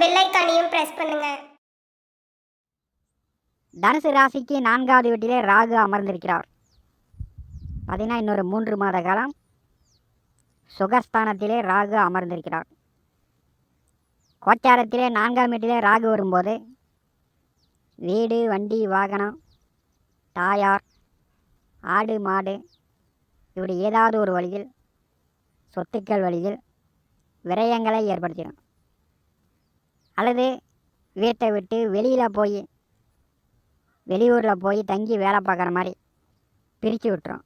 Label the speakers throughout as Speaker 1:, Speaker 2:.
Speaker 1: Bell ஐக்கானையும் press பண்ணுங்க.
Speaker 2: தனுசு ராசிக்கு நான்காவது வீட்டிலே ராகு அமர்ந்திருக்கிறார். பார்த்தீங்கன்னா இன்னொரு மூன்று மாத காலம் சுகஸ்தானத்திலே ராகு அமர்ந்திருக்கிறார். கோச்சாரத்திலே நான்காம் வீட்டிலே ராகு வரும்போது வீடு வண்டி வாகனம் தாயார் ஆடு மாடு இப்படி ஏதாவது ஒரு வழியில் சொத்துக்கள் வழியில் விரயங்களை ஏற்படுத்திடும். அல்லது வீட்டை விட்டு வெளியில் போய் வெளியூரில் போய் தங்கி வேலை பார்க்குற மாதிரி பிரித்து விட்டுரும்.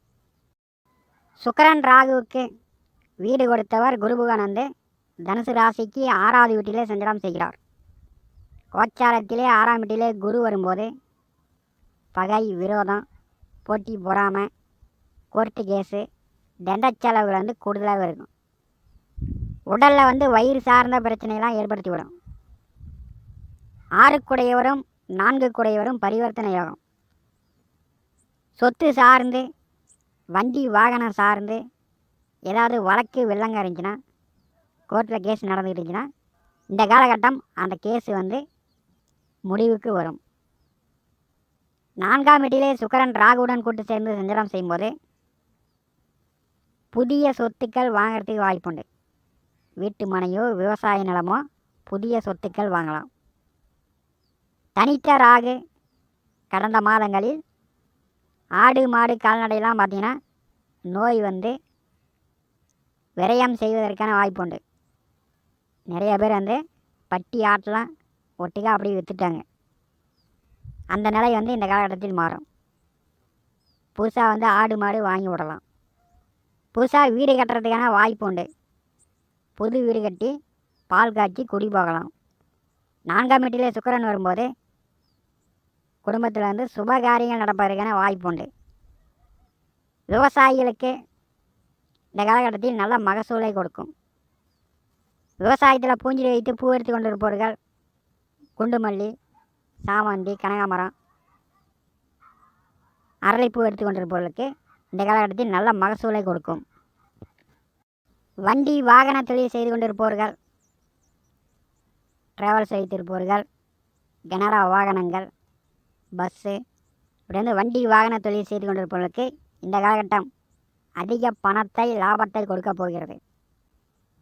Speaker 2: சுக்கரன் ராகுவுக்கு வீடு கொடுத்தவர் குரு புகானந்து தனுசு ராசிக்கு ஆறாவது வீட்டிலே சஞ்சலம் செய்கிறார். கோச்சாரத்திலே ஆறாம் வீட்டிலே குரு வரும்போது பகை விரோதம் போட்டி பொறாமை கோர்ட்டு கேஸு தண்ட செலவுகள் வந்து கூடுதலாக இருக்கும். உடலில் வந்து வயிறு சார்ந்த பிரச்சனையெல்லாம் ஏற்படுத்தி விடும். ஆறுக்குடையவரும் நான்கு குடையவரும் பரிவர்த்தனை யோகம் சொத்து சார்ந்து வண்டி வாகனம் சார்ந்து ஏதாவது வழக்கு வெள்ளங்க இருந்துச்சுன்னா கோர்ட்டில் கேஸ் நடந்துக்கிட்டு இருந்துச்சுன்னா இந்த காலகட்டம் அந்த கேஸ் வந்து முடிவுக்கு வரும். நான்காம் வீட்டிலே சுக்கரன் ராகுவுடன் கூட்டு சேர்ந்து சஞ்சலம் செய்யும்போது புதிய சொத்துக்கள் வாங்குறதுக்கு வாய்ப்புண்டு. வீட்டு மனையோ விவசாய நிலமோ புதிய சொத்துக்கள் வாங்கலாம். தனித்த ராகு கடந்த மாதங்களில் ஆடு மாடு கால்நடையெல்லாம் பார்த்திங்கன்னா நோய் வந்து விரயம் செய்வதற்கான வாய்ப்பு உண்டு. நிறைய பேர் வந்து பட்டி ஆட்டெலாம் ஒட்டிக்காக அப்படியே விற்றுட்டாங்க அந்த நிலை வந்து இந்த காலகட்டத்தில் மாறும். புதுசாக வந்து ஆடு மாடு வாங்கி விடலாம். புதுசாக வீடு கட்டுறதுக்கான வாய்ப்பு உண்டு. புது வீடு கட்டி பால் காய்ச்சி குடி போகலாம். நான்காம் வீட்டிலே சுக்கிரன் வரும்போது குடும்பத்தில் வந்து சுபகாரியங்கள் நடப்பதற்கான வாய்ப்பு உண்டு. விவசாயிகளுக்கு இந்த காலகட்டத்தில் நல்ல மகசூலை கொடுக்கும். விவசாயத்தில் பூஞ்சி வைத்து பூ எடுத்து கொண்டு இருப்பவர்கள் குண்டுமல்லி சாமந்தி கனகாமரம் அரளிப்பூ எடுத்து கொண்டிருப்பவர்களுக்கு இந்த காலகட்டத்தில் நல்ல மகசூலை கொடுக்கும். வண்டி வாகன தொழில் செய்து கொண்டிருப்பவர்கள் ட்ராவல்ஸ் வைத்திருப்பவர்கள் கனரா வாகனங்கள் பஸ்ஸு இப்படி வந்து வண்டி வாகன தொழில் செய்து கொண்டிருப்பவர்களுக்கு இந்த காலகட்டம் அதிக பணத்தை லாபத்தை கொடுக்கப் போகிறது.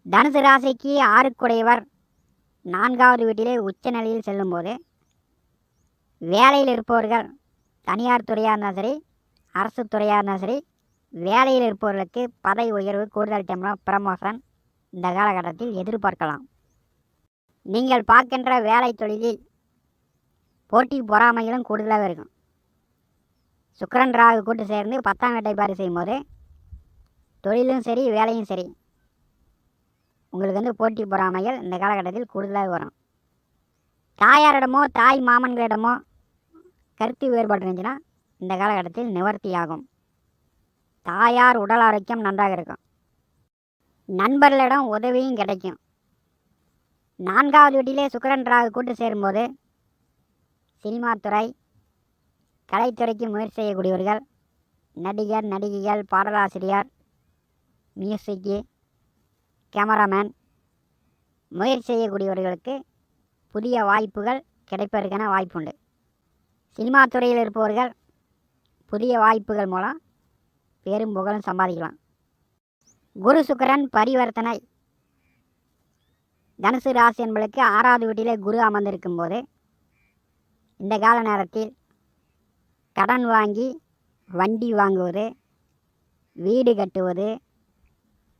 Speaker 2: தனுசு ராசிக்கு ஆறுக்குடையவர் நான்காவது வீட்டிலே உச்ச நிலையில் செல்லும்போது வேலையில் இருப்பவர்கள் தனியார் துறையாக இருந்தாலும் சரி அரசு துறையாக இருந்தாலும் சரி வேலையில் இருப்பவர்களுக்கு பதவி உயர்வு கூடுதல் டைம்லாம் ப்ரமோஷன் இந்த காலகட்டத்தில் எதிர்பார்க்கலாம். நீங்கள் பார்க்கின்ற வேலை தொழிலில் போட்டி பொறாமைகளும் கூடுதலாக இருக்கும். சுக்கரன் ராகு கூட்டு சேர்ந்து பத்தாம் வேட்டை பாரி செய்யும்போது தொழிலும் சரி வேலையும் சரி. உங்களுக்கு வந்து போட்டி பொறாமைகள் இந்த காலகட்டத்தில் கூடுதலாக வரும். தாயாரிடமோ தாய் மாமன்களிடமோ கருத்து வேறுபாடு இருந்துச்சுன்னா இந்த காலகட்டத்தில் நிவர்த்தி ஆகும். தாயார் உடல் ஆரோக்கியம் நன்றாக இருக்கும். நண்பர்களிடம் உதவியும் கிடைக்கும். நான்காவது வீட்டிலே சுக்கிரன் ராகு கூட்டு சேரும்போது சினிமா துறை கலைத்துறைக்கு முயற்சி செய்யக்கூடியவர்கள் நடிகர் நடிகைகள் பாடலாசிரியர் மியூசிக்கு கேமராமேன் முயற்சி செய்யக்கூடியவர்களுக்கு புதிய வாய்ப்புகள் கிடைப்பதற்கான வாய்ப்புண்டு. சினிமா துறையில் இருப்பவர்கள் புதிய வாய்ப்புகள் மூலம் பெரும் புகழும் சம்பாதிக்கலாம். குரு சுக்கிரன் பரிவர்த்தனை தனுசு ராசி என்பளுக்கு ஆறாவது வீட்டிலே குரு அமர்ந்திருக்கும் போது இந்த கால நேரத்தில் கடன் வாங்கி வண்டி வாங்குவது வீடு கட்டுவது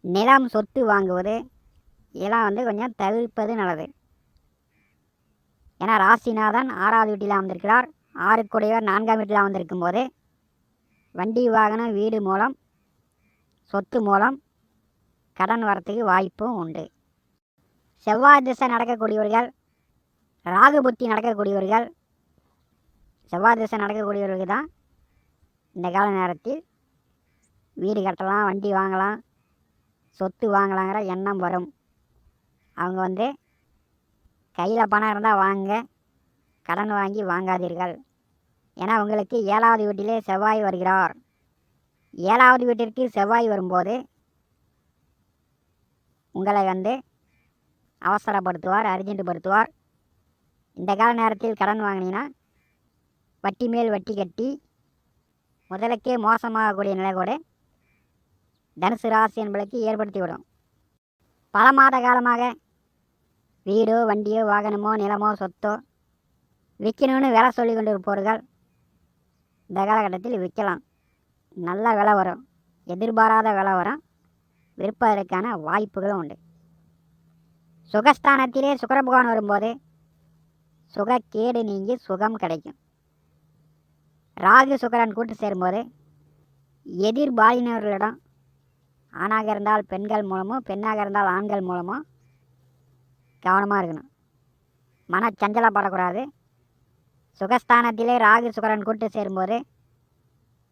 Speaker 2: நிலம் சொத்து வாங்குவது இதெல்லாம் வந்து கொஞ்சம் தவிர்ப்பது நல்லது. ஏன்னா ராசிநாதன் ஆறாவது வீட்டில் அமர்ந்திருக்கிறார். ஆறுக்குடையவர் நான்காம் வீட்டில் அமர்ந்திருக்கும் போது வண்டி வாகனம் வீடு மூலம் சொத்து மூலம் கடன் வரத்துக்கு வாய்ப்பும் உண்டு. செவ்வாய் திசை நடக்கக்கூடியவர்கள் ராகு புத்தி நடக்கக்கூடியவர்கள் செவ்வாய் திசை நடக்கக்கூடியவர்களுக்கு தான் இந்த கால நேரத்தில் வீடு கட்டலாம் வண்டி வாங்கலாம் சொத்து வாங்கலாங்கிற எண்ணம் வரும். அவங்க வந்து கையில் பணம் இருந்தால் வாங்க கடன் வாங்கி வாங்காதீர்கள். ஏன்னா உங்களுக்கு ஏழாவது வீட்டிலே செவ்வாய் வருகிறார். ஏழாவது வீட்டிற்கு செவ்வாய் வரும்போது உங்களை வந்து அவசரப்படுத்துவார் அர்ஜென்ட்டுப்படுத்துவார் இந்த கால நேரத்தில் கடன் வாங்கினீங்கன்னா வட்டி மேல் வட்டி கட்டி முதலுக்கே மோசமாகக்கூடிய நிலை கூட தனுசு ராசி என்பதற்கு ஏற்படுத்திவிடும். பல மாத காலமாக வீடோ வண்டியோ வாகனமோ நிலமோ சொத்தோ விற்கணும்னு விலை சொல்லி கொண்டு இருப்பவர்கள் இந்த காலகட்டத்தில் விற்கலாம். நல்ல விலை வரும். எதிர்பாராத விலை வரும். விற்பதற்கான வாய்ப்புகளும் உண்டு. சுகஸ்தானத்திலே சுக்கரபகவான் வரும்போது சுகக்கேடு நீங்கி சுகம் கிடைக்கும். ராகு சுக்கரன் கூட்டு சேரும்போது எதிர்பாலினவர்களிடம் ஆணாக இருந்தால் பெண்கள் மூலமோ பெண்ணாக இருந்தால் ஆண்கள் மூலமோ கவனமாக இருக்கணும். மனச்சஞ்சலப்படக்கூடாது சுகஸ்தானத்திலே ராகு சுக்கரன் கூட்டு சேரும்போது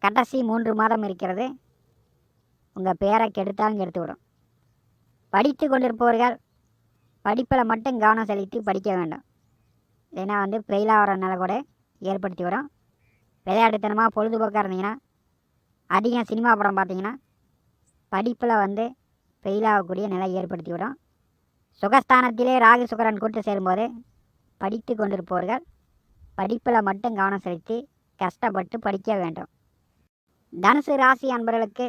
Speaker 2: கடைசி மூன்று மாதம் இருக்கிறது. உங்கள் பேரை கெடுத்தாலும் கெடுத்து விடும் படித்து கொண்டிருப்பவர்கள் படிப்பில் மட்டும் கவனம் செலுத்தி படிக்க வேண்டும். இல்லைன்னா வந்து ஃபெயிலாக வர நிலை கூட ஏற்படுத்தி விடும். விளையாட்டுத்தனமாக பொழுதுபோக்காக இருந்தீங்கன்னா அதிகம் சினிமா படம் பார்த்தீங்கன்னா படிப்பில் வந்து ஃபெயிலாகக்கூடிய நிலை ஏற்படுத்தி விடும். சுகஸ்தானத்திலே ராகு சுக்கரன் கூட்டு சேரும்போது படித்து கொண்டிருப்பவர்கள் படிப்பில் மட்டும் கவனம் செலுத்தி கஷ்டப்பட்டு படிக்க வேண்டும். தனுசு ராசி அன்பர்களுக்கு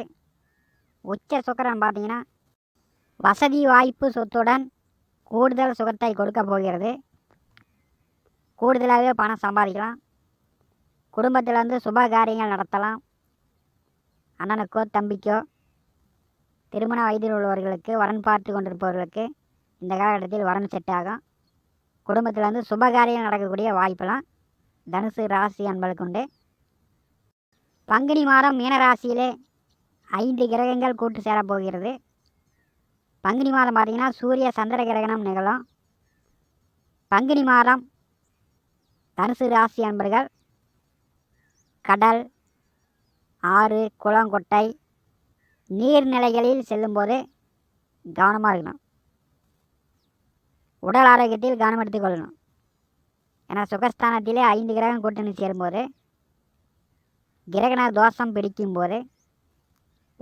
Speaker 2: உச்ச சுக்கரன் பார்த்தீங்கன்னா வசதி வாய்ப்பு சொத்துடன் கூடுதல் சுகத்தை கொடுக்க போகிறது. கூடுதலாகவே பணம் சம்பாதிக்கலாம். குடும்பத்தில் வந்து சுப காரியங்கள் நடத்தலாம். அண்ணனுக்கோ தம்பிக்கோ திருமண வயதில் உள்ளவர்களுக்கு வரன் பார்த்து கொண்டிருப்பவர்களுக்கு இந்த காலகட்டத்தில் வரன் செட் ஆகும். குடும்பத்தில் வந்து சுப காரியம் நடக்கக்கூடிய வாய்ப்பெல்லாம் தனுசு ராசி அன்பளுக்கு உண்டு. பங்குனி மாதம் மீனராசியிலே ஐந்து கிரகங்கள் கூட்டு சேரப்போகிறது பங்குனி மாதம் பார்த்திங்கன்னா சூரிய சந்திர கிரகணம் நிகழும். பங்குனி மாதம் தனுசு ராசி அன்பர்கள் கடல் ஆறு குளங்கொட்டை நீர்நிலைகளில் செல்லும்போது கவனமாக இருக்கணும். உடல் ஆரோக்கியத்தில் கவனம் எடுத்துக்கொள்ளணும் ஏன்னா சுகஸ்தானத்திலே ஐந்து கிரகம் கூட்டணி சேரும்போது கிரகண தோஷம் பிடிக்கும்போது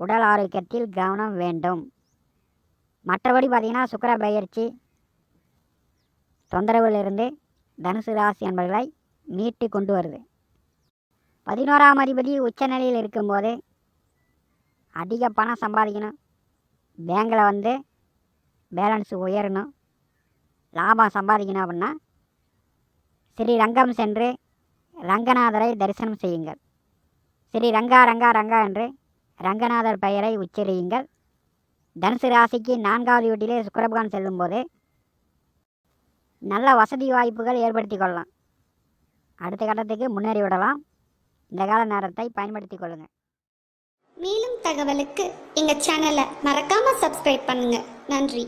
Speaker 2: உடல் ஆரோக்கியத்தில் கவனம் வேண்டும். மற்றபடி பார்த்திங்கன்னா சுக்கர பயிற்சி தொந்தரவிலிருந்து தனுசு ராசி என்பவர்களை மீட்டு கொண்டு வருது. பதினோராம் அதிபதி உச்சநிலையில் இருக்கும்போது அதிக பணம் சம்பாதிக்கணும். பேங்கில் வந்து பேலன்ஸ் உயரணும். லாபம் சம்பாதிக்கணும் அப்படின்னா ஸ்ரீ ரங்கம் சென்று ரங்கநாதரை தரிசனம் செய்யுங்கள். ஸ்ரீ ரங்கா ரங்கா ரங்கா என்று ரங்கநாதர் பெயரை உச்சரியுங்கள். தனுசு ராசிக்கு நான்காவது வீட்டிலே சுக்கரபகான் செல்லும்போது நல்ல வசதி வாய்ப்புகள் ஏற்படுத்தி கொள்ளலாம். அடுத்த கட்டத்துக்கு முன்னேறி விடலாம். இந்த கால நேரத்தை பயன்படுத்தி கொள்ளுங்கள்
Speaker 1: மேலும் தகவலுக்கு எங்கள் சேனலை மறக்காமல் சப்ஸ்கிரைப் பண்ணுங்கள் நன்றி.